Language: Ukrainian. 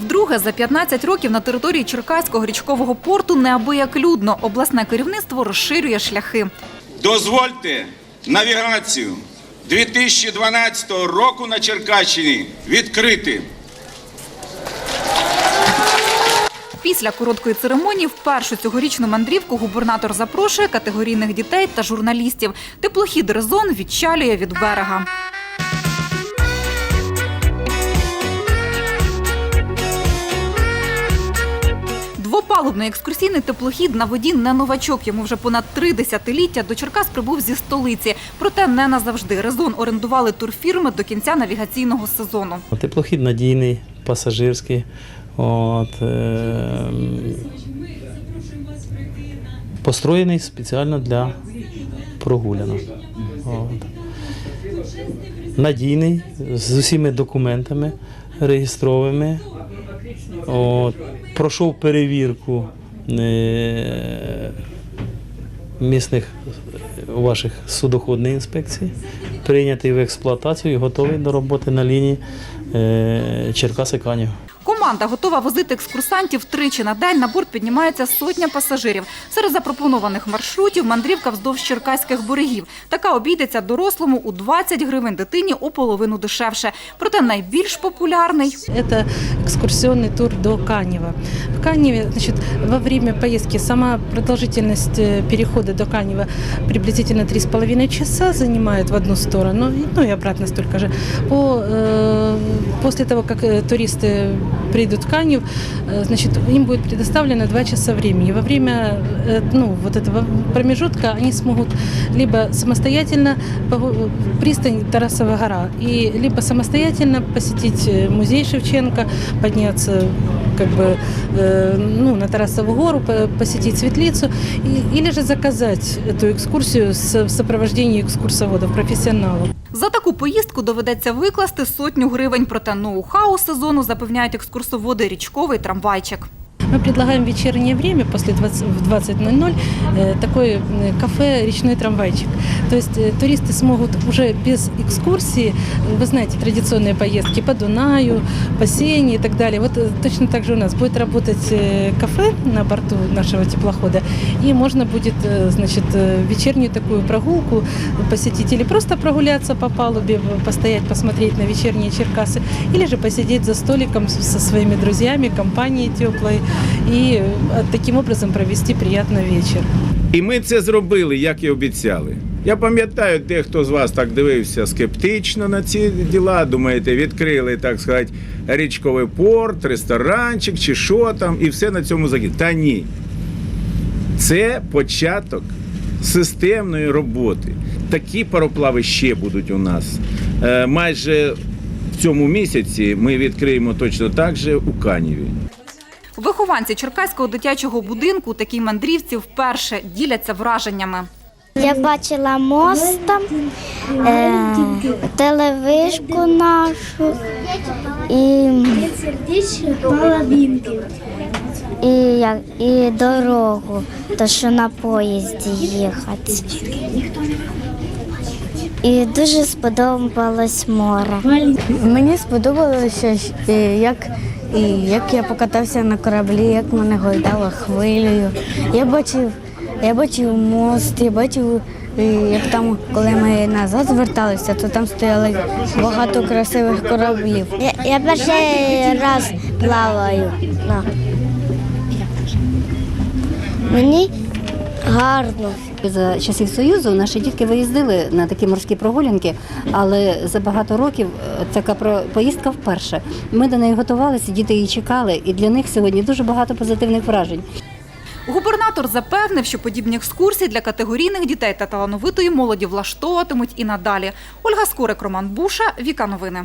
Вдруге за 15 років на території Черкаського річкового порту неабияк людно. Обласне керівництво розширює шляхи. Дозвольте навігацію 2012 року на Черкащині відкрити. Після короткої церемонії в першу цьогорічну мандрівку губернатор запрошує категорійних дітей та журналістів. Теплохід Резон відчалює від берега. Двопалубний екскурсійний теплохід на воді не новачок. Йому вже понад три десятиліття до Черкас прибув зі столиці. Проте не назавжди. Резон орендували турфірми до кінця навігаційного сезону. Теплохід надійний, пасажирський. От, е, построєний спеціально для прогулянок. От. Надійний, з усіма документами реєстровими. От. Пройшов перевірку е, місних ваших судоходних інспекцій, прийнятий в експлуатацію і готовий до роботи на лінії е, Черкаси-Канів. Команда готова возити екскурсантів тричі на день. На борт піднімається сотня пасажирів. Серед запропонованих маршрутів мандрівка вздовж черкаських берегів. Така обійдеться дорослому у 20 гривень, дитині у половину дешевше. Проте найбільш популярний Это экскурсионный тур до Канева. В Каневе, значит, во время поездки сама продолжительность э, перехода до Канева приблизительно 3,5 часа занимает в одну сторону, и- ну и обратно столько же. По, э, после того, как э, туристы придут в Канев, э, значит, им будет предоставлено 2 часа времени. Во время э, ну, вот этого промежутка они смогут либо самостоятельно погу- пристань Тарасова гора, и либо самостоятельно посетить э, музей Шевченко, подняться как бы э, ну, на Тарасову гору, по- посетить светлицу, и, или же заказать эту экскурсию с, в сопровождении экскурсоводов, профессионалов. За таку поїздку доведеться викласти сотню гривень. Проте ноу-хау сезону запевняють екскурсоводи річковий трамвайчик. Мы предлагаем в вечернее время, после 20, в 20.00, э, такой э, кафе «Речной трамвайчик». То есть э, туристы смогут уже без экскурсии, э, вы знаете, традиционные поездки по Дунаю, по Сене и так далее. Вот э, точно так же у нас будет работать э, кафе на борту нашего теплохода, и можно будет, э, значит, э, вечернюю такую прогулку посетить или просто прогуляться по палубе, постоять, посмотреть на вечерние Черкасы, или же посидеть за столиком с- со своими друзьями, компанией теплой, и э, таким образом провести приятный вечер. І ми це зробили, як і обіцяли. Я пам'ятаю, дехто з вас так дивився скептично на ці діла. Думаєте, відкрили, так сказати, річковий порт, ресторанчик чи що там, і все на цьому закінчить. Та ні. Це початок системної роботи. Такі пароплави ще будуть у нас. Е, майже в цьому місяці ми відкриємо точно так же у Каніві. Вихованці Черкаського дитячого будинку такі мандрівці вперше діляться враженнями. Я бачила мост там, е, телевишку нашу і, і, як, і дорогу, то що на поїзді їхати. І дуже сподобалось море. Мені сподобалося, е, як, і як я покатався на кораблі, як мене гойдало хвилею. Я бачив, я бачив мост, я бачив, як там, коли ми назад зверталися, то там стояли багато красивих кораблів. Я, я перший раз плаваю. Мені гарно. За часів Союзу наші дітки виїздили на такі морські прогулянки, але за багато років е, така поїздка вперше. Ми до неї готувалися, діти її чекали, і для них сьогодні дуже багато позитивних вражень. Губернатор запевнив, що подібні екскурсії для категорійних дітей та талановитої молоді влаштовуватимуть і надалі. Ольга Скорик, Роман Буша, Віка Новини.